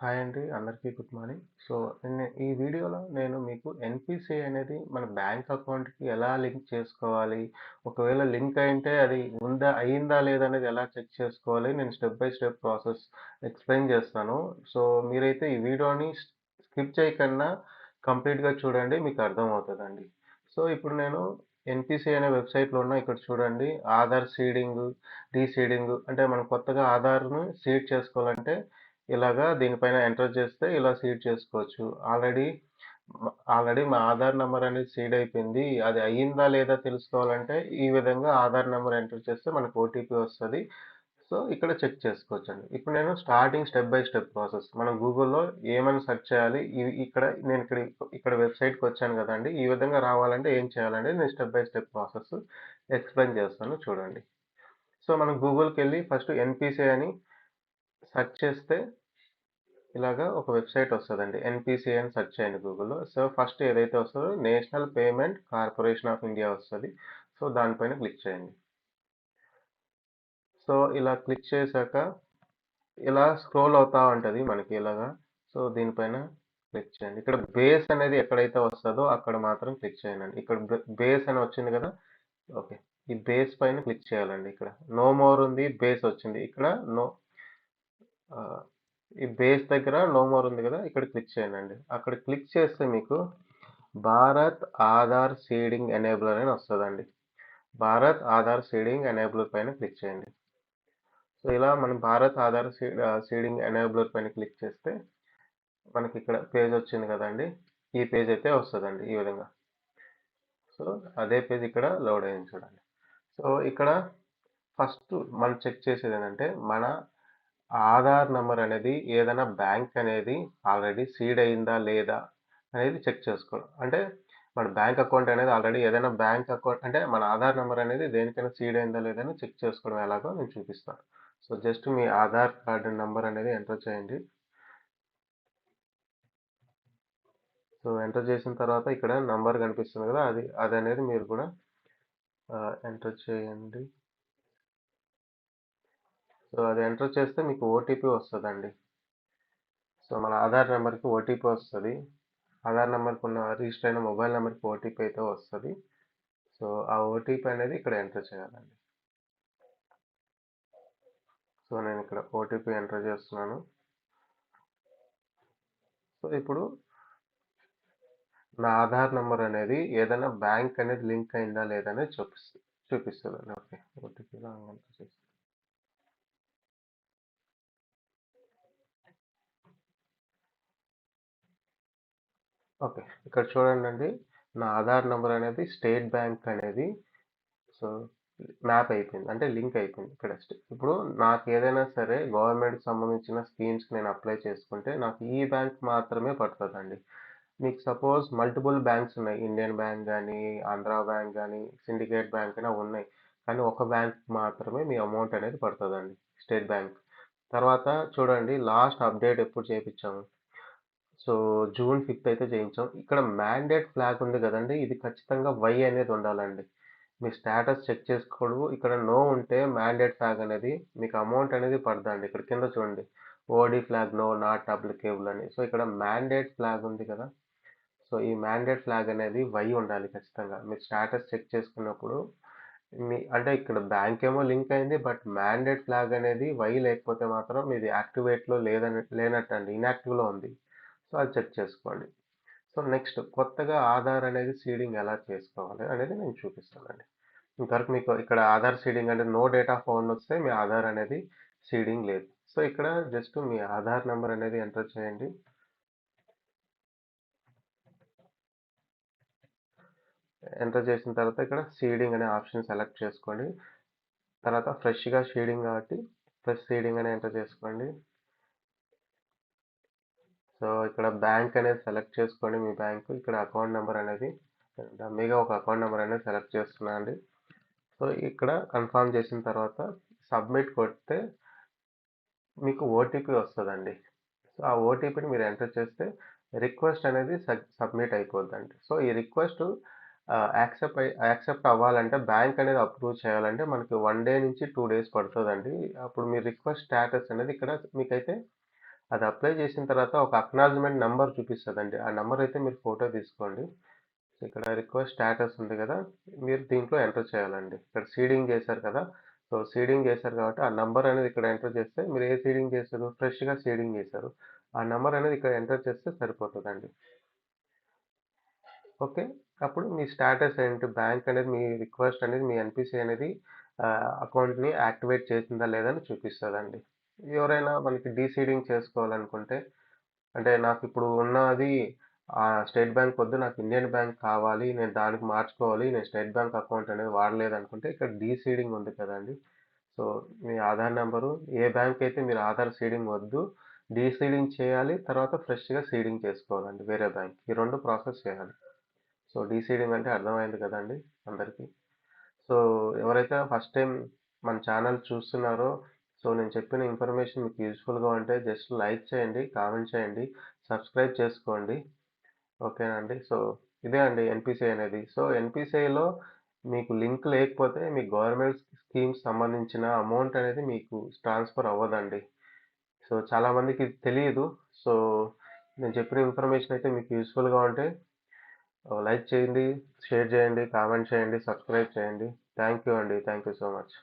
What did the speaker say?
Hi అండి. అందరికీ good morning. So, నేను ఈ వీడియోలో నేను మీకు ఎన్పిసి అనేది మన బ్యాంక్ అకౌంట్‌కి ఎలా లింక్ చేసుకోవాలి? ఒకవేళ లింక్ అయింటే అది ఉందా అయిందా లేదా అనేది ఎలా చెక్ చేసుకోవాలి? నేను step by step process explain చేస్తాను. సో, మీరైతే ఈ వీడియోని స్కిప్ చేయకుండా కంప్లీట్‌గా చూడండి. మీకు అర్థమవుతుందండి సో, ఇప్పుడు నేను ఎన్పిసి అనే వెబ్‌సైట్‌లో ఉన్నా. ఇక్కడ చూడండి ఆధార్ సీడింగ్, డీసీడింగ్ అంటే మనం కొత్తగా ఆధార్ను సీడ్ చేసుకోవాలంటే ఇలాగా దీనిపైన ఎంటర్ చేస్తే ఇలా సీడ్ చేసుకోవచ్చు. ఆల్రెడీ ఆల్రెడీ మా ఆధార్ నెంబర్ అనేది సీడ్ అయిపోయింది. అది అయిందా లేదా తెలుసుకోవాలంటే ఈ విధంగా ఆధార్ నెంబర్ ఎంటర్ చేస్తే మనకు ఓటీపీ వస్తుంది సో, ఇక్కడ చెక్ చేసుకోవచ్చండి. ఇప్పుడు నేను starting step by step process మనం గూగుల్‌లో ఏమైనా సెర్చ్ చేయాలి? ఇక్కడ నేను ఇక్కడ ఇక్కడ వెబ్‌సైట్‌కి వచ్చాను కదండి ఈ విధంగా రావాలంటే ఏం చేయాలంటే నేను step by step process explain చేస్తాను చూడండి. సో, మనం గూగుల్కి వెళ్ళి ఫస్ట్ ఎన్పిసి అని సెర్చ్ చేస్తే ఇలాగా ఒక వెబ్‌సైట్ వస్తుందండి ఎన్పిసి అని సెర్చ్ చేయండి గూగుల్‌లో. సో, ఫస్ట్ ఏదైతే వస్తుందో national payment corporation of India వస్తుంది సో, దానిపైన క్లిక్ చేయండి. సో, ఇలా క్లిక్ చేశాక ఇలా స్క్రోల్ అవుతా ఉంటుంది మనకి ఇలాగా. సో, దీనిపైన క్లిక్ చేయండి. ఇక్కడ బేస్ అనేది ఎక్కడైతే వస్తుందో అక్కడ మాత్రం క్లిక్ చేయండి. ఇక్కడ బేస్ అని వచ్చింది కదా! ఓకే. ఈ బేస్ పైన క్లిక్ చేయాలండి ఇక్కడ. నో మోర్ ఉంది. బేస్ వచ్చింది. ఇక్కడ నో ఈ బేస్ దగ్గర నో మోర్ ఉంది కదా! ఇక్కడ క్లిక్ చేయండి అక్కడ క్లిక్ చేస్తే మీకు భారత్ ఆధార్ సీడింగ్ ఎనేబులర్ అని వస్తుందండి భారత్ ఆధార్ సీడింగ్ ఎనేబులర్ పైన క్లిక్ చేయండి. సో, ఇలా మనం Bharat Aadhaar seed seeding enabler పైన క్లిక్ చేస్తే మనకి ఇక్కడ పేజ్ వచ్చింది కదండి ఈ పేజ్ అయితే వస్తుందండి ఈ విధంగా. సో, అదే పేజ్ ఇక్కడ లోడ్ అయింది చూడండి. సో, ఇక్కడ ఫస్ట్ మనం చెక్ చేసేది ఏంటంటే మన ఆధార్ నెంబర్ అనేది ఏదైనా బ్యాంక్ అనేది ఆల్రెడీ సీడ్ అయిందా లేదా అనేది చెక్ చేసుకోవడం. అంటే మన బ్యాంక్ అకౌంట్ అనేది ఆల్రెడీ ఏదైనా బ్యాంక్ అకౌంట్ అంటే మన ఆధార్ నెంబర్ అనేది దేనికైనా సీడ్ అయిందా లేదా అని చెక్ చేసుకోవడం ఎలాగో నేను చూపిస్తాను. సో, జస్ట్ మీ ఆధార్ కార్డ్ నెంబర్ అనేది ఎంటర్ చేయండి. సో, ఎంటర్ చేసిన తర్వాత ఇక్కడ నంబర్ కనిపిస్తుంది కదా! అది అది అనేది మీరు కూడా ఎంటర్ చేయండి. సో, అది ఎంటర్ చేస్తే మీకు ఓటీపీ వస్తుందండి సో, మన ఆధార్ నెంబర్కి ఓటీపీ వస్తుంది ఆధార్ నెంబర్కి ఉన్న రిజిస్టర్ అయిన మొబైల్ నెంబర్కి ఓటీపీ అయితే వస్తుంది సో, ఆ ఓటీపీ అనేది ఇక్కడ ఎంటర్ చేయాలండి. సో, నేను ఇక్కడ ఓటీపీ ఎంటర్ చేస్తున్నాను. సో, ఇప్పుడు నా ఆధార్ నెంబర్ అనేది ఏదైనా బ్యాంక్ అనేది లింక్ అయిందా లేదా అనేది చూపిస్తుంది చూపిస్తుంది ఓకే. ఓటీపీ రాంగ్ ఎంటర్ చేస్తాను ఓకే. ఇక్కడ చూడండండి. నా ఆధార్ నంబర్ అనేది స్టేట్ బ్యాంక్ అనేది సో, మ్యాప్ అయిపోయింది. అంటే లింక్ అయిపోయింది. ఇక్కడ స్ట్ ఇప్పుడు నాకు ఏదైనా సరే గవర్నమెంట్‌కి సంబంధించిన స్కీమ్స్‌కి నేను అప్లై చేసుకుంటే నాకు ఈ బ్యాంక్ మాత్రమే పడతదండి. మీకు సపోజ్ మల్టిపుల్ బ్యాంక్స్ ఉన్నాయి. ఇండియన్ బ్యాంక్ కానీ ఆంధ్రా బ్యాంక్ కానీ సిండికేట్ బ్యాంక్ అని ఉన్నాయి. కానీ ఒక బ్యాంక్ మాత్రమే మీ అమౌంట్ అనేది పడతదండి. State Bank. తర్వాత చూడండి లాస్ట్ అప్డేట్ ఎప్పుడు చేపించాము. సో, జూన్ ఫిఫ్త్ అయితే చేయించాం. ఇక్కడ మ్యాండేట్ ఫ్లాగ్ ఉంది కదండి ఇది ఖచ్చితంగా వై అనేది ఉండాలండి. మీ స్టేటస్ చెక్ చేసుకోడు ఇక్కడ నో ఉంటే మ్యాండేట్ ఫ్లాగ్ అనేది మీకు అమౌంట్ అనేది పడదండి. ఇక్కడ కింద చూడండి. OD flag no not applicable అని. సో, ఇక్కడ మ్యాండేట్ ఫ్లాగ్ ఉంది కదా! సో, ఈ మ్యాండేట్ ఫ్లాగ్ అనేది వై ఉండాలి ఖచ్చితంగా. మీరు స్టేటస్ చెక్ చేసుకున్నప్పుడు మీ అంటే ఇక్కడ బ్యాంక్ ఏమో లింక్ అయింది. బట్ మ్యాండేట్ ఫ్లాగ్ అనేది వై లేకపోతే మాత్రం మీది యాక్టివేట్‌లో లేదని లేనట్టండి. ఇన్యాక్టివ్లో ఉంది. సో, అది చెక్ చేసుకోండి. సో, నెక్స్ట్ కొత్తగా ఆధార్ అనేది సీడింగ్ ఎలా చేసుకోవాలి అనేది నేను చూపిస్తానండి. ఇంతవరకు మీకు ఇక్కడ ఆధార్ సీడింగ్ అంటే నో డేటా ఫోన్ వస్తే మీ ఆధార్ అనేది సీడింగ్ లేదు. సో, ఇక్కడ జస్ట్ మీ ఆధార్ నెంబర్ అనేది ఎంటర్ చేయండి. ఎంటర్ చేసిన తర్వాత ఇక్కడ సీడింగ్ అనే ఆప్షన్ సెలెక్ట్ చేసుకోండి. తర్వాత ఫ్రెష్‌గా షీడింగ్ కాబట్టి ఫ్రెష్ సీడింగ్ అని ఎంటర్ చేసుకోండి. సో, ఇక్కడ బ్యాంక్ అనేది సెలెక్ట్ చేసుకోండి మీ బ్యాంకు. ఇక్కడ అకౌంట్ నెంబర్ అనేది డమ్మీగా ఒక అకౌంట్ నెంబర్ అనేది సెలెక్ట్ చేస్తున్నాను అండి. సో, ఇక్కడ కన్ఫర్మ్ చేసిన తర్వాత సబ్మిట్ కొడితే మీకు ఓటీపీ వస్తుందండి సో, ఆ ఓటీపీని మీరు ఎంటర్ చేస్తే రిక్వెస్ట్ అనేది సబ్మిట్ అయిపోద్దండి. సో, ఈ రిక్వెస్ట్ యాక్సెప్ట్ యాక్సెప్ట్ అవ్వాలంటే బ్యాంక్ అనేది అప్రూవ్ చేయాలంటే మనకి వన్ డే నుంచి టూ డేస్ పడుతుందండి అప్పుడు మీ రిక్వెస్ట్ స్టేటస్ అనేది ఇక్కడ మీకైతే అది అప్లై చేసిన తర్వాత ఒక అక్నాలజ్మెంట్ నెంబర్ చూపిస్తుందండి ఆ నెంబర్ అయితే మీరు ఫోటో తీసుకోండి. ఇక్కడ రిక్వెస్ట్ స్టేటస్ ఉంది కదా! మీరు దీంట్లో ఎంటర్ చేయాలండి. ఇక్కడ సీడింగ్ చేశారు కదా! సో, సీడింగ్ చేశారు కాబట్టి ఆ నెంబర్ అనేది ఇక్కడ ఎంటర్ చేస్తే మీరు ఏ సీడింగ్ చేశారు? ఫ్రెష్‌గా సీడింగ్ చేశారు. ఆ నెంబర్ అనేది ఇక్కడ ఎంటర్ చేస్తే సరిపోతుందండి ఓకే. అప్పుడు మీ స్టేటస్ ఏంటి? బ్యాంక్ అనేది మీ రిక్వెస్ట్ అనేది మీ ఎన్పిసి అనేది అకౌంట్‌ని యాక్టివేట్ చేసిందా లేదా అని ఎవరైనా మనకి డీసీడింగ్ చేసుకోవాలనుకుంటే అంటే నాకు ఇప్పుడు ఉన్నది ఆ స్టేట్ బ్యాంక్ వద్దు నాకు ఇండియన్ బ్యాంక్ కావాలి. నేను దానికి మార్చుకోవాలి. నేను స్టేట్ బ్యాంక్ అకౌంట్ అనేది వాడలేదు అనుకుంటే ఇక్కడ డీసీడింగ్ ఉంది కదండి సో, మీ ఆధార్ నెంబరు ఏ బ్యాంక్ అయితే మీరు ఆధార్ సీడింగ్ వద్దు. డీసీడింగ్ చేయాలి. తర్వాత ఫ్రెష్‌గా సీడింగ్ చేసుకోవాలండి వేరే బ్యాంక్. ఈ రెండు ప్రాసెస్ చేయాలి. సో, డీసీడింగ్ అంటే అర్థమైంది కదండి అందరికీ సో, ఎవరైతే ఫస్ట్ టైం మన ఛానల్ చూస్తున్నారో సో, నేను చెప్పిన ఇన్ఫర్మేషన్ మీకు యూజ్‌ఫుల్‌గా ఉంటే జస్ట్ లైక్ చేయండి, కామెంట్ చేయండి, సబ్స్క్రైబ్ చేసుకోండి. ఓకేనా అండి. సో, ఇదే అండి ఎన్పిసిఐ అనేది. సో, ఎన్పిసిఐలో మీకు లింక్ లేకపోతే మీ గవర్నమెంట్ స్కీమ్స్ సంబంధించిన అమౌంట్ అనేది మీకు ట్రాన్స్‌ఫర్ అవ్వదండి. సో, చాలా మందికి ఇది సో, నేను చెప్పిన ఇన్ఫర్మేషన్ అయితే మీకు యూస్ఫుల్గా ఉంటే లైక్ చేయండి, షేర్ చేయండి, కామెంట్ చేయండి, సబ్స్క్రైబ్ చేయండి. థ్యాంక్ యూ అండి. Thank you so much.